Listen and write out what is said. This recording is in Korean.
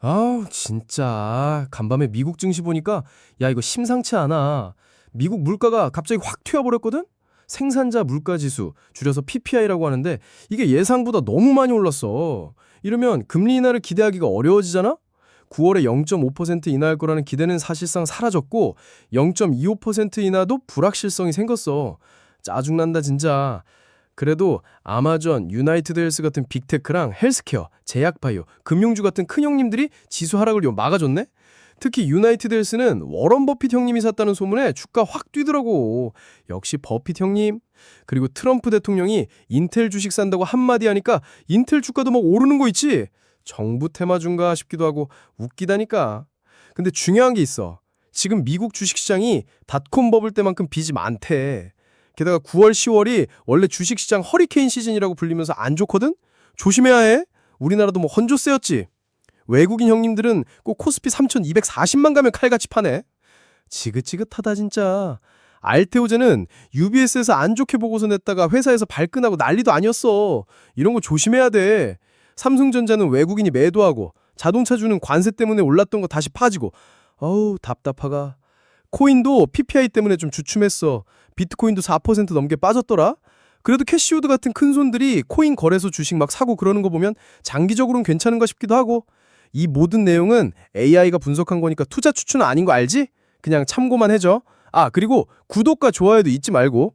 아우, 진짜. 간밤에 미국 증시 보니까, 야, 이거 심상치 않아. 미국 물가가 갑자기 확 튀어버렸거든? 생산자 물가지수, 줄여서 PPI라고 하는데, 이게 예상보다 너무 많이 올랐어. 이러면 금리 인하를 기대하기가 어려워지잖아? 9월에 0.5% 인하할 거라는 기대는 사실상 사라졌고, 0.25% 인하도 불확실성이 생겼어. 짜증난다, 진짜. 그래도 아마존, 유나이티드 헬스 같은 빅테크랑 헬스케어, 제약바이오, 금융주 같은 큰 형님들이 지수 하락을 요 막아줬네? 특히 유나이티드 헬스는 워런 버핏 형님이 샀다는 소문에 주가 확 뛰더라고. 역시 버핏 형님. 그리고 트럼프 대통령이 인텔 주식 산다고 한마디 하니까 인텔 주가도 막 오르는 거 있지? 정부 테마준가 싶기도 하고 웃기다니까. 근데 중요한 게 있어. 지금 미국 주식시장이 닷컴 버블 때만큼 빚이 많대. 게다가 9월, 10월이 원래 주식시장 허리케인 시즌이라고 불리면서 안 좋거든? 조심해야 해. 우리나라도 뭐 헌조세였지. 외국인 형님들은 꼭 코스피 3,240만 가면 칼같이 파네. 지긋지긋하다 진짜. 알테오제는 UBS에서 안 좋게 보고서 냈다가 회사에서 발끈하고 난리도 아니었어. 이런 거 조심해야 돼. 삼성전자는 외국인이 매도하고 자동차 주는 관세 때문에 올랐던 거 다시 파지고. 어우 답답하가. 코인도 PPI 때문에 좀 주춤했어. 비트코인도 4% 넘게 빠졌더라. 그래도 캐시우드 같은 큰 손들이 코인 거래소 주식 막 사고 그러는 거 보면 장기적으로는 괜찮은가 싶기도 하고 이 모든 내용은 AI가 분석한 거니까 투자 추천은 아닌 거 알지? 그냥 참고만 해줘. 아 그리고 구독과 좋아요도 잊지 말고